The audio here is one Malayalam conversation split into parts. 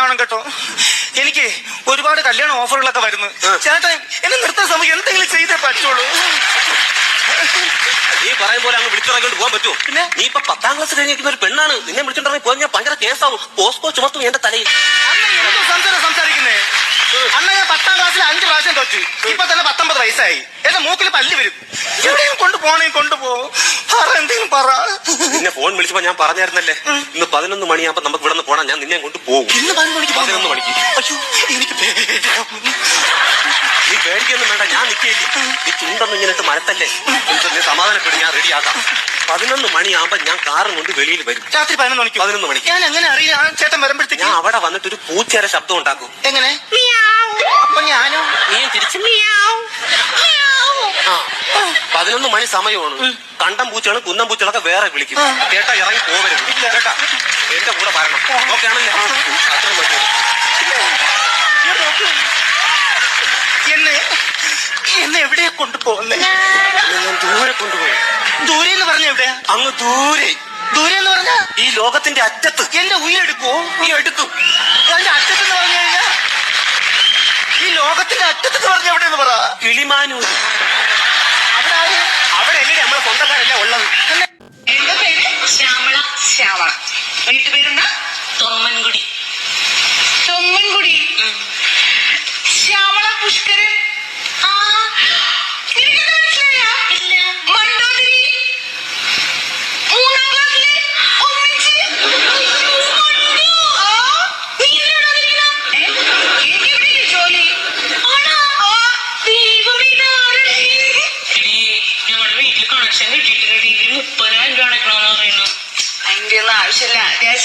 ആവണം കേട്ടോ. എനിക്ക് ഒരുപാട് കല്യാണ ഓഫറുകളൊക്കെ വരുന്നു. ചേട്ടാ ചേട്ടൻ എന്നെ നിർത്താൻ സമയം എന്തെങ്കിലും ചെയ്തേ പറ്റുള്ളൂ. നീ പറയും പോലെ അങ്ങ് വിളിച്ചിറങ്ങിട്ട് പോകാൻ പറ്റുമോ? പിന്നെ? നീ ഇപ്പൊ പത്താം ക്ലാസ് കഴിഞ്ഞിരിക്കുന്ന ഒരു പെണ്ണാണ്. നിന്നെ വിളിച്ചിട്ടുണ്ടെങ്കിൽ പോയി ഞാൻ ഭയങ്കര കേസാവും. പോസ്കോ ചുമത്തും എന്റെ തലയിൽ. അണ്ണ എന്തോ സംസാരം സംസാരിക്കുന്നേ? അന്ന ഞാൻ പത്താം ക്ലാസ്സിൽ തോറ്റു ഇപ്പൊ തന്നെ പത്തൊമ്പത് വയസ്സായി. എന്റെ മൂക്കിൽ പല്ല് വരും. എവിടെയും കൊണ്ടുപോകണേ കൊണ്ടുപോകും പറ എന്തെങ്കിലും പറ. നിന്നെ ഫോൺ വിളിച്ചപ്പോ ഞാൻ പറഞ്ഞായിരുന്നല്ലേ? ഇന്ന് പതിനൊന്ന് മണിയാകുമ്പോ നമുക്ക് ഇവിടെ നിന്ന് പോണാ. ഞാൻ നിന്നെ കൊണ്ട് പോകും ഇന്ന് പതിനൊന്ന് മണിക്ക്. അയ്യോ എനിക്ക്. നീ പേടിക്കൊന്നും വേണ്ട ഞാൻ നിൽക്കില്ല നീ ചുണ്ടൊന്നും ഇങ്ങനെ ഇട്ട് മരത്തല്ലേ? എനിക്ക് നീ സമാധാനപ്പെടും ഞാൻ റെഡിയാക്കാം. പതിനൊന്ന് മണിയാകുമ്പോ ഞാൻ കാറും കൊണ്ട് വെളിയിൽ വരും. രാത്രി പതിനൊന്ന് മണിക്ക് പതിനൊന്ന് മണിക്ക്. ഞാൻ എങ്ങനെ അറിയാം? ചേട്ടൻ വരുമ്പോഴത്തേക്ക്? ഞാൻ അവിടെ വന്നിട്ട് ഒരു പൂച്ചയുടെ ശബ്ദം ഉണ്ടാക്കും. എങ്ങനെ? നീയും തിരിച്ച് ആ പതിനൊന്ന് മണി സമയമാണ്. കണ്ടം പൂച്ചകളും കുന്നം പൂച്ചകളൊക്കെ വേറെ വിളിക്കും. കേട്ടാ ഇറങ്ങി പോവരുത്. കേട്ടാ എന്റെ കൂടെ വരണം. ഓക്കെ ആണല്ലേ അത്ര മതി. എന്നെ എന്നെ എവിടെയാ കൊണ്ടുപോകുന്നേ? ഞാൻ ദൂരെ കൊണ്ടുപോയി. ദൂരെ എന്ന് പറഞ്ഞ എവിടെയാ അങ്ങ് ദൂരെ. ദൂരെ എന്ന് പറഞ്ഞ ഈ ലോകത്തിന്റെ അറ്റത്ത്. എന്റെ ഉയരെടുക്കോ? നീ എടുക്കും അതിന്റെ അറ്റത്തെന്ന് പറഞ്ഞു കഴിഞ്ഞാ ഈ അറ്റത്തെന്ന് പറഞ്ഞ എവിടെയെന്ന് പറ? കിളിമാനൂർ. അവിടെ അല്ലേ നമ്മളെ സ്വന്തക്കാരല്ല ഉള്ളത്. എന്റെ പേര് ശ്യാമള ശ്യാമള വീട്ടുപേരെന്താ? തൊമ്മൻകുടി തൊമ്മൻകുടി.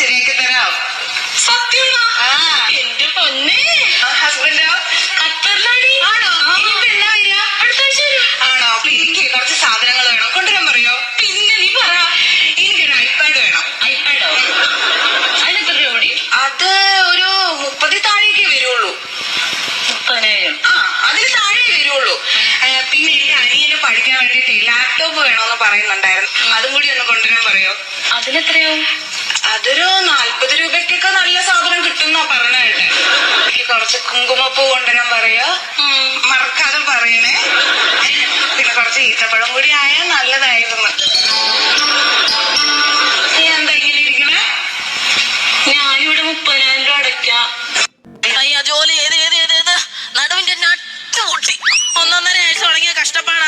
ശരിയാക്കി തരാം. സത്യം എന്റെ പൊന്നെ. ഹസ്ബൻഡോ ഖത്തറിലാടി. ആണോ. ആണോ? അപ്പൊ എനിക്ക് കുറച്ച് സാധനങ്ങൾ വേണം. കൊണ്ടുവരാൻ പറയോ? പിന്നെ നീ പറ. എനിക്കൊരു ഐപാഡ് വേണം. ഐപാഡോ അതിനെത്ര രൂപ അത് ഒരു മുപ്പതിൽ താഴേക്ക് വരുള്ളൂ. മുപ്പതിനായിരം. ആ അതിൽ താഴെ വരുള്ളൂ. പിന്നെ എന്റെ അനിയന് പഠിക്കാൻ വേണ്ടിട്ട് ലാപ്ടോപ്പ് വേണമെന്ന് പറയുന്നുണ്ടായിരുന്നു. അതും കൂടി ഒന്ന് കൊണ്ടുവരാൻ പറയോ? അതിനെത്രയാവും? അതൊരു നാല്പത് രൂപയ്ക്കൊക്കെ നല്ല സാധനം കിട്ടുന്നാ പറഞ്ഞായിട്ട് എനിക്ക് കുറച്ച് കുങ്കുമപ്പൂ ഞാൻ പറയാ. മറക്കാതെ പറയണേ പിന്നെ കുറച്ച് ഈത്തപ്പഴം കൂടി ആയാൽ നല്ലതായിരുന്നു. നീ എന്താ ഇരിക്കണേ? ഞാനിവിടെ മുപ്പതിനായിരം രൂപ അടയ്ക്കാം. അയ്യ ജോലി ഏത് ഏത് ഏത് ഏത്? നടുവിന്റെ നട്ട് ഒന്നൊന്നര ആഴ്ച തുടങ്ങിയ ഒന്നോർത്താ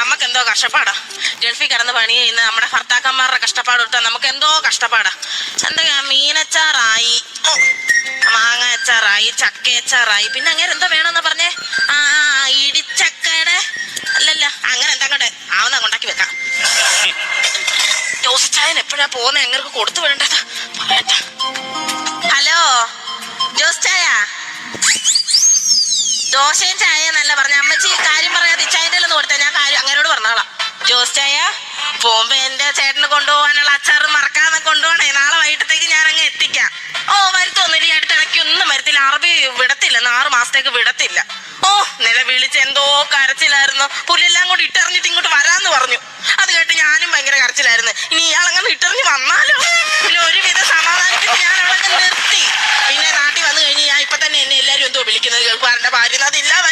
നമുക്ക് എന്തോ കഷ്ടപ്പാടാ. ഗൾഫിൽ കിടന്ന് പണി ചെയ്യുന്ന നമ്മുടെ ഭർത്താക്കന്മാരുടെ കഷ്ടപ്പാട് കൊടുത്താൽ നമുക്ക് എന്തോ കഷ്ടപ്പാടാ. എന്തൊക്കെയാ? മീനച്ചാറായി മാങ്ങ അച്ചാറായി ചക്ക അച്ചാറായി. പിന്നെ അങ്ങനെ എന്തോ വേണമെന്ന് പറഞ്ഞേ? ആ ഇടിച്ചക്കയുടെ. അല്ലല്ല അങ്ങനെ എന്താ കണ്ടേ ആവുന്ന കൊണ്ടാക്കി വെക്കാം. ജോസിച്ചായൻ എപ്പോഴാ പോകുന്ന? എങ്ങനെ കൊടുത്തു വിടേണ്ടത് ഹലോ ജോസ് ചായ ദോശയും ചായ എന്നല്ല പറഞ്ഞ. അമ്മച്ചി ജോസ് ചായ പോകുമ്പോ എന്റെ ചേട്ടന് കൊണ്ടുപോകാനുള്ള അച്ചാറ് മറക്കാതെ കൊണ്ടുപോകണേ. നാളെ വൈകിട്ടത്തേക്ക് ഞാൻ അങ്ങ് എത്തിക്കാം. ഓ വരുത്തൊന്നും ഈ അടുത്തിടയ്ക്ക് ഒന്നും വരത്തില്ല. അറബി വിടത്തില്ല. ആറ് മാസത്തേക്ക് വിടത്തില്ല. ഓ നില വിളിച്ച് എന്തോ കരച്ചിലായിരുന്നു. പുല്ലെല്ലാം കൂടി ഇട്ടറിഞ്ഞിട്ട് ഇങ്ങോട്ട് വരാന്ന് പറഞ്ഞു. അത് കേട്ട് ഞാനും ഭയങ്കര കരച്ചിലായിരുന്നു. ഇനി ഇയാളങ്ങനെ ഇട്ടറിഞ്ഞ് വന്നാലോ? പിന്നെ ഒരുവിധ സമാധാനത്തിന് ഞാൻ അവിടെ നിർത്തി. പിന്നെ നാട്ടിൽ വന്നു കഴിഞ്ഞ് ഞാൻ ഇപ്പൊ തന്നെ എന്നെ എല്ലാരും എന്തോ വിളിക്കുന്നത് കേൾക്കാറുണ്ട് ഭാര്യ ഇല്ലാതായി.